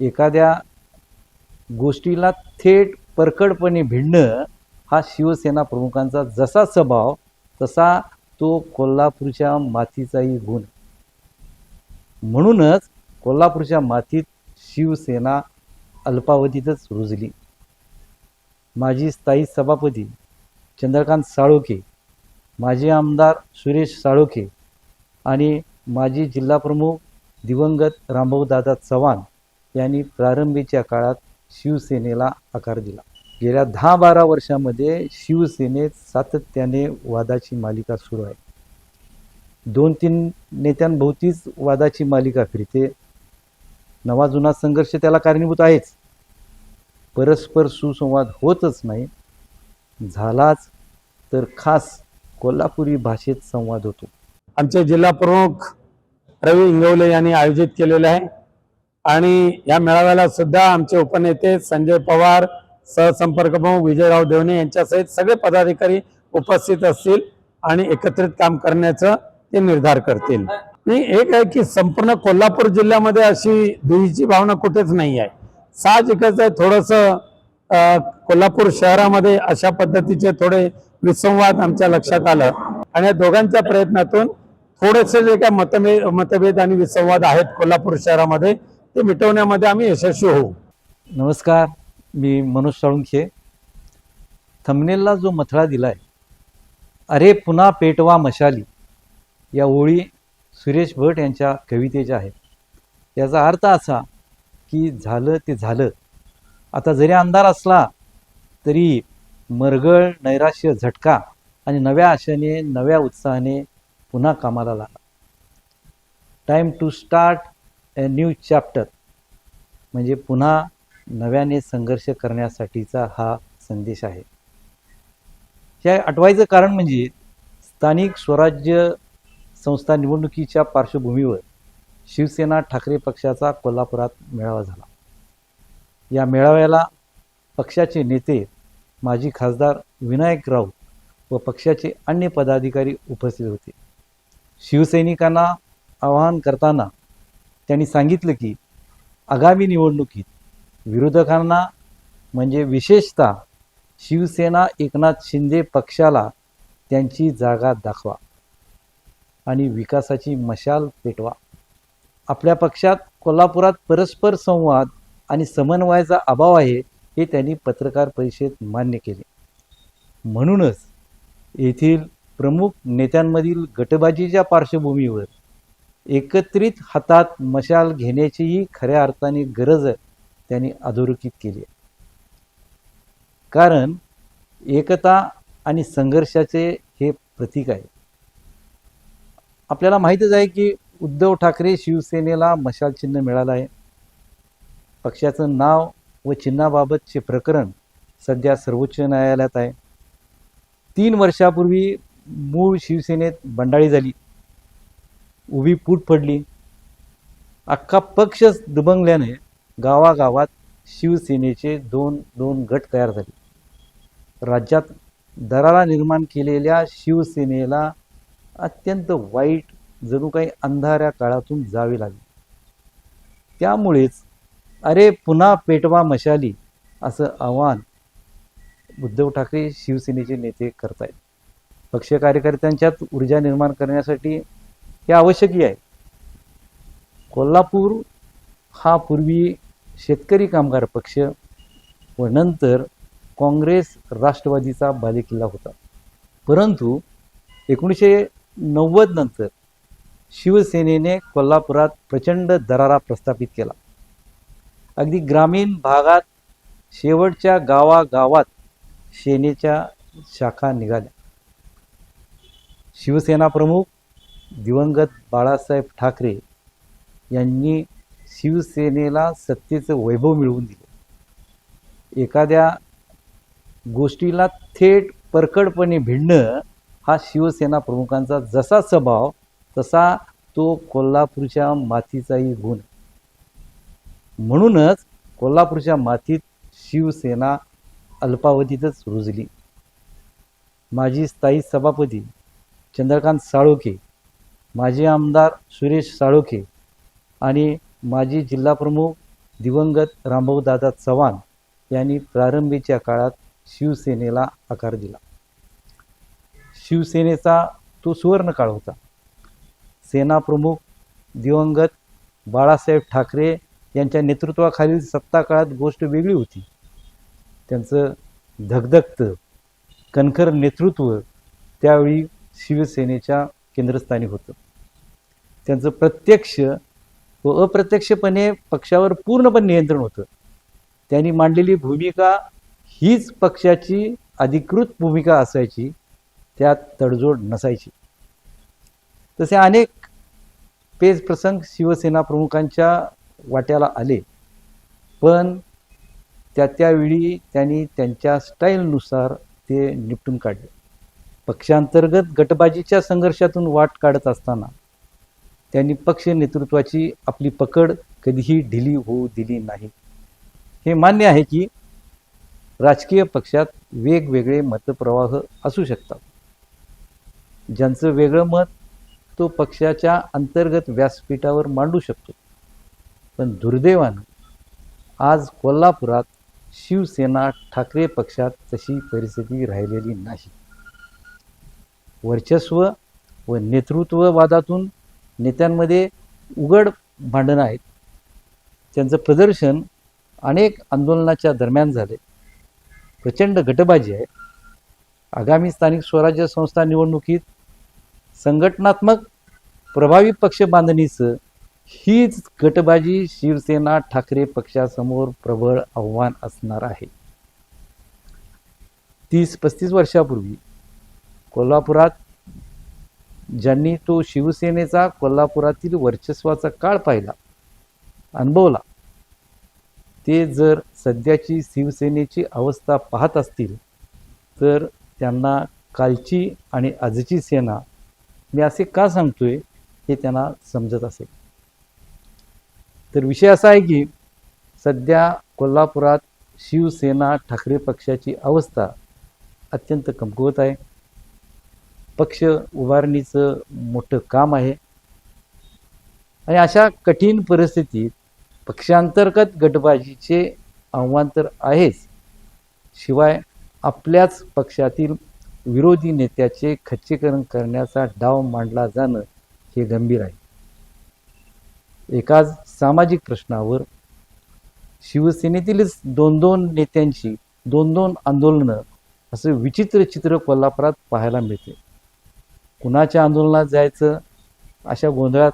एखाद्या गोष्टीला थेट परकडपणे भिडणं हा शिवसेना प्रमुखांचा जसा स्वभाव तसा तो कोल्हापूरच्या मातीचाही गुण. म्हणूनच कोल्हापूरच्या मातीत शिवसेना अल्पावधीतच रुजली. माजी स्थायी सभापती चंद्रकांत साळोखे माजी आमदार सुरेश साळोखे आणि माजी जिल्हाप्रमुख दिवंगत रामभाऊदादा चव्हाण यांनी प्रारंभीच्या काळात शिवसेनेला आकार दिला. गेल्या दहा बारा वर्षामध्ये शिवसेनेत सातत्याने वादाची मालिका सुरू आहे. दोन तीन नेत्यांभोवतीच वादाची मालिका फिरते. नवा जुना संघर्ष त्याला कारणीभूत आहेच. परस्पर सुसंवाद होतच नाही. झालाच तर खास कोल्हापुरी भाषेत संवाद होतो. आमचे जिल्हा प्रमुख रवी इंगवले यांनी आयोजित केलेले आहे. आणि या मेळाव्याला सुद्धा आमचे उपनेते संजय पवार सहसंपर्क प्रमुख विजयराव देवणे यांच्यासहित सगळे पदाधिकारी उपस्थित असतील आणि एकत्रित काम करण्याचं ते निर्धार करतील. आणि एक आहे की संपूर्ण कोल्हापूर जिल्ह्यामध्ये अशी दुहीची भावना कुठेच नाही आहे. साहजिकच आहे थोडस कोल्हापूर शहरामध्ये अशा पद्धतीचे थोडे विसंवाद आमच्या लक्षात आलं. आणि या दोघांच्या प्रयत्नातून थोडेसे जे काय मतभेद मतभेद आणि विसंवाद आहेत कोल्हापूर शहरामध्ये ते मिटवण्यामध्ये आम्ही यशस्वी होऊ. नमस्कार मी मनोज साळुंखे. थमनेलला जो मथळा दिलाय अरे पुन्हा पेटवा मशाली या ओळी सुरेश भट यांच्या कवितेच्या आहेत. याचा अर्थ असा की झालं ते झालं. आता जरी अंधार असला तरी मरगळ नैराश्य झटका आणि नव्या आशेने नव्या उत्साहाने पुन्हा कामाला लागला time to start a new chapter म्हणजे पुन्हा नव्याने संघर्ष करण्यासाठीचा हा संदेश आहे. या आठवायचं कारण म्हणजे स्थानिक स्वराज्य संस्था निवडणुकीच्या पार्श्वभूमीवर शिवसेना ठाकरे पक्षाचा कोल्हापुरात मेळावा झाला. या मेळाव्याला पक्षाचे नेते माजी खासदार विनायक राऊत व पक्षाचे अन्य पदाधिकारी उपस्थित होते. शिवसैनिकांना आवाहन करताना त्यांनी सांगितलं की आगामी निवडणुकीत विरोधकांना म्हणजे विशेषतः शिवसेना एकनाथ शिंदे पक्षाला त्यांची जागा दाखवा आणि विकासाची मशाल पेटवा. आपल्या पक्षात कोल्हापुरात परस्पर संवाद आणि समन्वयाचा अभाव आहे हे त्यांनी पत्रकार परिषदेत मान्य केले. म्हणूनच येथील प्रमुख नेत्यांमधील गटबाजीच्या पार्श्वभूमीवर एकत्रित हातात मशाल घेण्याचीही खऱ्या अर्थाने गरज त्यांनी अधोरेखित केली आहे. कारण एकता आणि संघर्षाचे हे प्रतीक आहे. आपल्याला माहितच आहे की उद्धव ठाकरे शिवसेनेला मशाल चिन्ह मिळालं आहे. पक्षाचं नाव व चिन्हाबाबतचे प्रकरण सध्या सर्वोच्च न्यायालयात आहे. तीन वर्षापूर्वी मूळ शिवसेनेत बंडाळी झाली. उभी फूट पडली. अख्खा पक्षच दुबंगल्याने गावागावात शिवसेनेचे दोन दोन गट तयार झाले. राज्यात दरारा निर्माण केलेल्या शिवसेनेला अत्यंत वाईट जणू काही अंधाऱ्या काळातून जावे लागले. त्यामुळेच अरे पुन्हा पेटवा मशाली असं आव्हान उद्धव ठाकरे शिवसेनेचे नेते करतायत. पक्ष कार्यकर्त्यांच्यात ऊर्जा निर्माण करण्यासाठी हे आवश्यकही आहे. कोल्हापूर हा पूर्वी शेतकरी कामगार पक्ष व नंतर काँग्रेस राष्ट्रवादीचा बालेकिल्ला होता. परंतु एकोणीसशे नव्वद नंतर शिवसेनेने कोल्हापुरात प्रचंड दरारा प्रस्थापित केला. अगदी ग्रामीण भागात शेवटच्या गावागावात सेनेच्या शाखा निघाल्या. शिवसेना प्रमुख दिवंगत बाळासाहेब ठाकरे यांनी शिवसेनेला सत्तेचं वैभव मिळवून दिलं. एखाद्या गोष्टीला थेट परकडपणे भिडणं हा शिवसेना प्रमुखांचा जसा स्वभाव तसा तो कोल्हापूरच्या मातीचाही गुण. म्हणूनच कोल्हापूरच्या मातीत शिवसेना अल्पावधीतच रुजली. माजी स्थायी सभापती चंद्रकांत साळोखे माजी आमदार सुरेश साळोखे आणि माजी जिल्हाप्रमुख दिवंगत रामभाऊदादा चव्हाण यांनी प्रारंभीच्या काळात शिवसेनेला आकार दिला. शिवसेनेचा तो सुवर्णकाळ होता. सेनाप्रमुख दिवंगत बाळासाहेब ठाकरे यांच्या नेतृत्वाखालील सत्ता काळात गोष्ट वेगळी होती. त्यांचं धगधगतं कणखर नेतृत्व त्यावेळी शिवसेनेच्या केंद्रस्थानी होतं. त्यांचं प्रत्यक्ष व अप्रत्यक्षपणे पक्षावर पूर्णपणे नियंत्रण होतं. त्यांनी मांडलेली भूमिका हीच पक्षाची अधिकृत भूमिका असायची त्यात तडजोड नसायची. तसे अनेक पेज प्रसंग शिवसेना प्रमुखांच्या वाट्याला आले पण त्या त्यावेळी त्यांनी त्यांच्या स्टाईलनुसार ते निपटून काढले. पक्षांतर्गत गटबाजीच्या संघर्षातून वाट काढत असताना त्यांनी पक्ष नेतृत्वाची आपली पकड कधीही ढिली होऊ दिली नाही. हे मान्य आहे की राजकीय पक्षात वेगवेगळे मतप्रवाह असू शकतात. ज्यांचं वेगळं मत तो पक्षाच्या अंतर्गत व्यासपीठावर मांडू शकतो. पण दुर्दैवानं आज कोल्हापुरात शिवसेना ठाकरे पक्षात तशी परिस्थिती राहिलेली नाही. वर्चस्व व नेतृत्ववादातून नेत्यांमध्ये उघड भांडणं आहेत. त्यांचं प्रदर्शन अनेक आंदोलनाच्या दरम्यान झाले प्रचंड गटबाजी आहे. आगामी स्थानिक स्वराज्य संस्था निवडणुकीत संघटनात्मक प्रभावी पक्ष बांधणीचं हीच गटबाजी शिवसेना ठाकरे पक्षासमोर प्रबळ आव्हान असणार आहे. तीस पस्तीस वर्षापूर्वी कोल्हापुरात. ज्यांनी तो शिवसेनेचा कोल्हापुरातील वर्चस्वाचा काळ पाहिला अनुभवला. ते जर सध्याची शिवसेनेची अवस्था पाहत असतील तर त्यांना कालची आणि आजची सेना मी असे का सांगतोय हे त्यांना समजत असेल. तर विषय असा आहे की सध्या कोल्हापुरात शिवसेना ठाकरे पक्षाची अवस्था अत्यंत कमकुवत आहे. पक्ष उभारणीचं मोठं काम आहे. आणि अशा कठीण परिस्थितीत पक्षांतर्गत गटबाजीचे आव्हान तर आहेच. शिवाय आपल्याच पक्षातील विरोधी नेत्याचे खच्चीकरण करण्याचा डाव मांडला जाणं हे गंभीर आहे. एकाच सामाजिक प्रश्नावर शिवसेनेतीलच दोन दोन नेत्यांची दोन दोन आंदोलनं असं विचित्र चित्र कोल्हापुरात पाहायला मिळते. कुणाच्या आंदोलनात जायचं अशा गोंधळात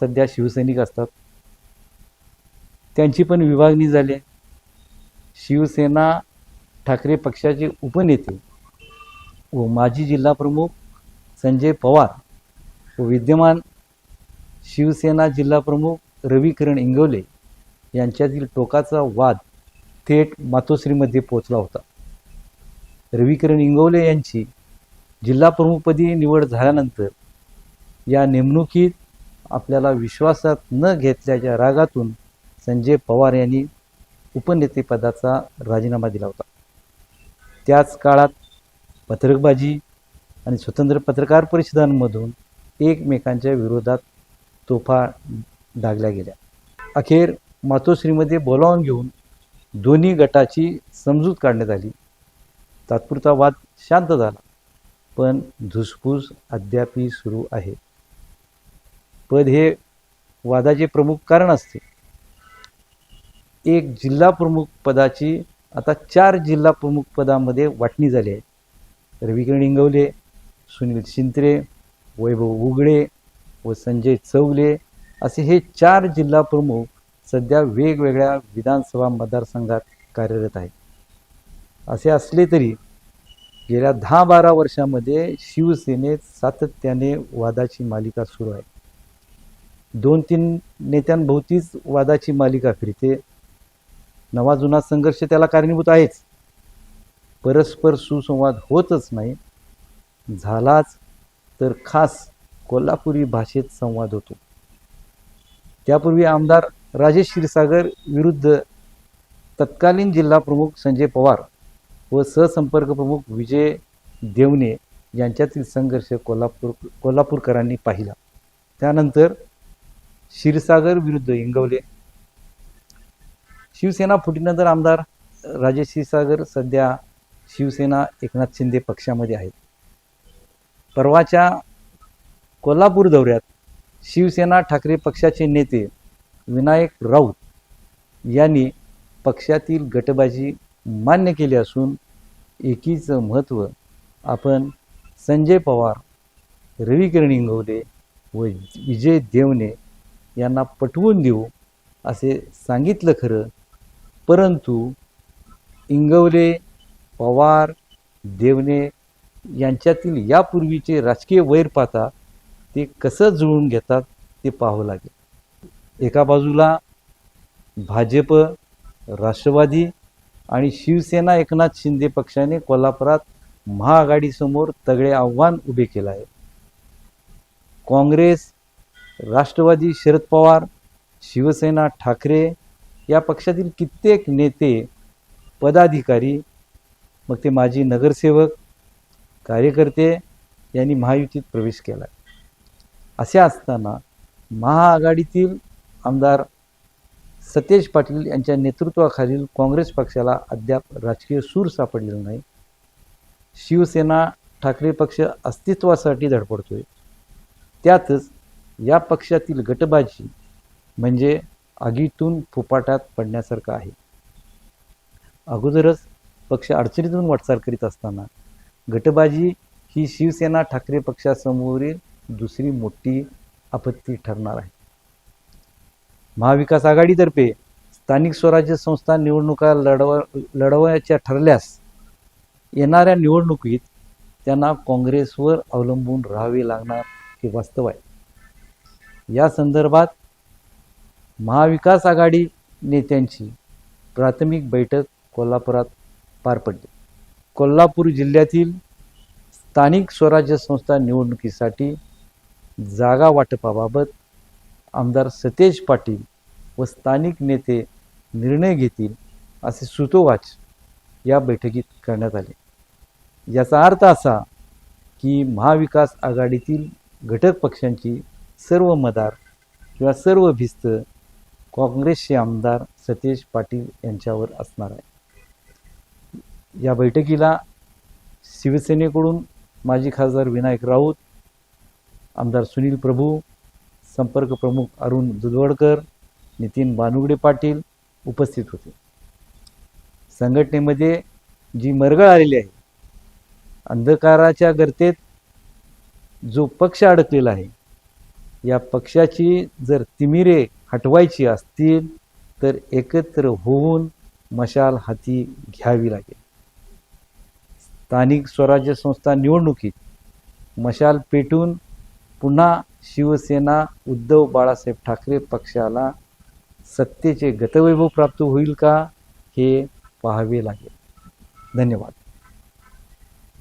सध्या शिवसैनिक असतात. त्यांची पण विभागणी झाली शिवसेना ठाकरे पक्षाचे उपनेते व माजी जिल्हाप्रमुख संजय पवार व विद्यमान शिवसेना जिल्हाप्रमुख रविकिरण इंगवले यांच्यातील टोकाचा वाद थेट मातोश्रीमध्ये पोचला होता. रविकिरण इंगवले यांची जिल्हाप्रमुखपदी निवड झाल्यानंतर या नेमणुकीत आपल्याला विश्वासात न घेतल्याच्या रागातून संजय पवार यांनी उपनेतेपदाचा राजीनामा दिला होता. त्याच काळात पत्रकबाजी आणि स्वतंत्र पत्रकार परिषदांमधून एकमेकांच्या विरोधात तोफा डागल्या गेल्या. अखेर मातोश्रीमध्ये बोलावून घेऊन दोन्ही गटाची समजूत काढण्यात आली. तात्पुरता वाद शांत झाला. पण धुसफूस अद्यापही सुरू आहे. पद हे वादाचे प्रमुख कारण असते. एक जिल्हा प्रमुख पदाची आता चार जिल्हा प्रमुख पदामध्ये वाटणी झाली आहे. रविकिरण इंगवले सुनील शिंत्रे वैभव उगडे व संजय चौगले असे हे चार जिल्हा प्रमुख सध्या वेगवेगळ्या विधानसभा मतदारसंघात कार्यरत आहेत. असे असले तरी गेल्या दहा बारा वर्षामध्ये शिवसेनेत सातत्याने वादाची मालिका सुरू आहे. दोन तीन नेत्यांभोवतीच वादाची मालिका फिरते. नवा जुना संघर्ष त्याला कारणीभूत आहेच. परस्पर सुसंवाद होतच नाही. झालाच तर खास कोल्हापुरी भाषेत संवाद होतो. त्यापूर्वी आमदार राजेश क्षीरसागर विरुद्ध तत्कालीन जिल्हा प्रमुख संजय पवार व सहसंपर्क प्रमुख विजय देवणे यांच्यातील संघर्ष कोल्हापूर कोल्हापूरकरांनी पाहिला. त्यानंतर क्षीरसागर विरुद्ध इंगवले शिवसेना फुटीनंतर आमदार राजेश क्षीरसागर सध्या शिवसेना एकनाथ शिंदे पक्षामध्ये आहेत. परवाच्या कोल्हापूर दौऱ्यात शिवसेना ठाकरे पक्षाचे नेते विनायक राऊत यांनी पक्षातील गटबाजी मान्य केली असून एकीचं महत्त्व आपण संजय पवार रविकिरण इंगवले व विजय देवने यांना पटवून देऊ असे सांगितलं खरं. परंतु इंगवले पवार देवने यांच्यातील यापूर्वीचे राजकीय वैर पाहता ते कसं जुळून घेतात ते पाहावं लागेल. एका बाजूला भाजप राष्ट्रवादी आणि शिवसेना एकनाथ शिंदे पक्षाने कोल्हापुरात महाआघाडीसमोर तगडे आव्हान उभे केलं आहे. काँग्रेस राष्ट्रवादी शरद पवार शिवसेना ठाकरे या पक्षातील कित्येक नेते पदाधिकारी मग ते माजी नगरसेवक कार्यकर्ते यांनी महायुतीत प्रवेश केला असे असताना महाआघाडीतील आमदार सतेज पाटील यांच्या नेतृत्वाखालील काँग्रेस पक्षाला अद्याप राजकीय सूर सापडलेला नाही. शिवसेना ठाकरे पक्ष अस्तित्वासाठी धडपडतोय. त्यातच या पक्षातील गटबाजी म्हणजे आगीतून फुपाटात पडण्यासारखं आहे. अगोदरच पक्ष अडचणीतून वाटचाल करीत असताना गटबाजी ही शिवसेना ठाकरे पक्षासमोरील दुसरी मोठी आपत्ती ठरणार आहे. महाविकास आघाडीतर्फे स्थानिक स्वराज्य संस्था निवडणुका लढव लढवायच्या ठरल्यास येणाऱ्या निवडणुकीत त्यांना काँग्रेसवर अवलंबून राहावे लागणार हे वास्तव आहे. या संदर्भात महाविकास आघाडी नेत्यांची प्राथमिक बैठक कोल्हापुरात पार पडली. कोल्हापूर जिल्ह्यातील स्थानिक स्वराज्य संस्था निवडणुकीसाठी जागा वाटपाबाबत आमदार सतेज पाटील व स्थानिक नेते निर्णय घेतील असे सुतोवाच या बैठकीत करण्यात आले. याचा अर्थ असा की महाविकास आघाडीतील घटक पक्षांची सर्व मदार किंवा सर्व भिस्त काँग्रेसचे आमदार सतेज पाटील यांच्यावर असणार आहे. या बैठकीला शिवसेनेकडून माजी खासदार विनायक राऊत आमदार सुनील प्रभू संपर्क प्रमुख अरुण दुधवडकर नितीन बानुगडे पाटील उपस्थित होते. संघटनेमध्ये जी मरगळ आलेली आहे अंधकाराच्या गर्तेत जो पक्ष अडकलेला आहे या पक्षाची जर तिमिरे हटवायची असतील तर एकत्र होऊन मशाल हाती घ्यावी लागेल. स्थानिक स्वराज्य संस्था निवडणुकीत मशाल पेटून पुन्हा शिवसेना उद्धव बाळासाहेब ठाकरे पक्षाला सत्तेचे गतवैभव प्राप्त होईल का हे पाहावे लागेल. धन्यवाद.